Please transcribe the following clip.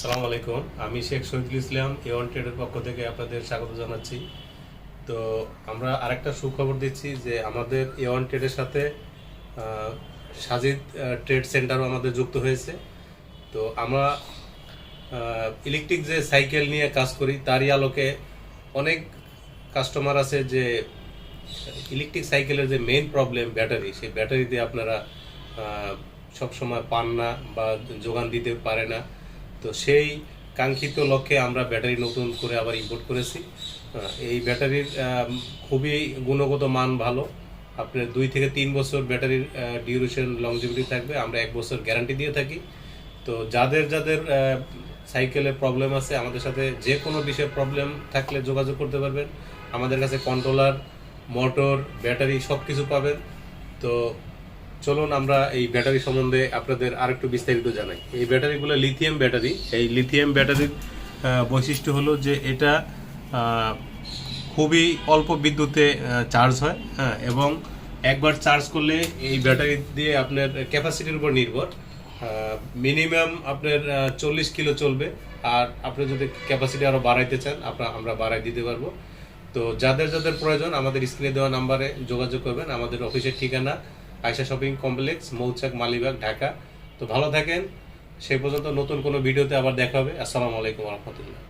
আসসালামু আলাইকুম। আমি শেখ শহীদুল ইসলাম এ ওয়ান ট্রেডের পক্ষ থেকে আপনাদের স্বাগত জানাচ্ছি। তো আমরা আরেকটা সুখবর দিচ্ছি যে আমাদের এ ওয়ান ট্রেডের সাথে সাজিদ ট্রেড সেন্টারও আমাদের যুক্ত হয়েছে। তো আমরা ইলেকট্রিক যে সাইকেল নিয়ে কাজ করি, তারই আলোকে অনেক কাস্টমার আছে যে ইলেকট্রিক সাইকেলের যে মেইন প্রবলেম ব্যাটারি সেই ব্যাটারিতে আপনারা সবসময় পান না বা যোগান দিতে পারে না। তো সেই কাঙ্ক্ষিত লক্ষ্যে আমরা ব্যাটারি নতুন করে আবার ইম্পোর্ট করেছি। এই ব্যাটারির খুবই গুণগত মান ভালো। আপনার দুই থেকে তিন বছর ব্যাটারির ডিউরেশন লংজিভিটি থাকবে। আমরা এক বছর গ্যারান্টি দিয়ে থাকি। তো যাদের যাদের সাইকেলে প্রবলেম আছে, আমাদের সাথে যে কোনো বিষয়ে প্রবলেম থাকলে যোগাযোগ করতে পারবেন। আমাদের কাছে কন্ট্রোলার মোটর ব্যাটারি সব কিছু পাবেন। তো চলুন আমরা এই ব্যাটারি সম্বন্ধে আপনাদের আরেকটু বিস্তারিত জানাই। এই ব্যাটারিগুলো লিথিয়াম ব্যাটারি। এই লিথিয়াম ব্যাটারির বৈশিষ্ট্য হলো যে এটা খুবই অল্প বিদ্যুতে চার্জ হয় হ্যাঁ এবং একবার চার্জ করলে এই ব্যাটারি দিয়ে আপনার ক্যাপাসিটির উপর নির্ভর। মিনিমাম আপনার চল্লিশ কিলো চলবে, আর আপনি যদি ক্যাপাসিটি আরও বাড়াইতে চান আপনার আমরা বাড়াই দিতে পারব। তো যাদের যাদের প্রয়োজন, আমাদের স্ক্রিনে দেওয়া নাম্বারে যোগাযোগ করবেন। আমাদের অফিসের ঠিকানা আয়সা শপিং কমপ্লেক্স, মৌচাক, মালিবাগ, ঢাকা। তো ভালো থাকেন। সেই পর্যন্ত নতুন কোনো ভিডিওতে আবার দেখা হবে। আসসালামু আলাইকুম রহমতুল্লাহ।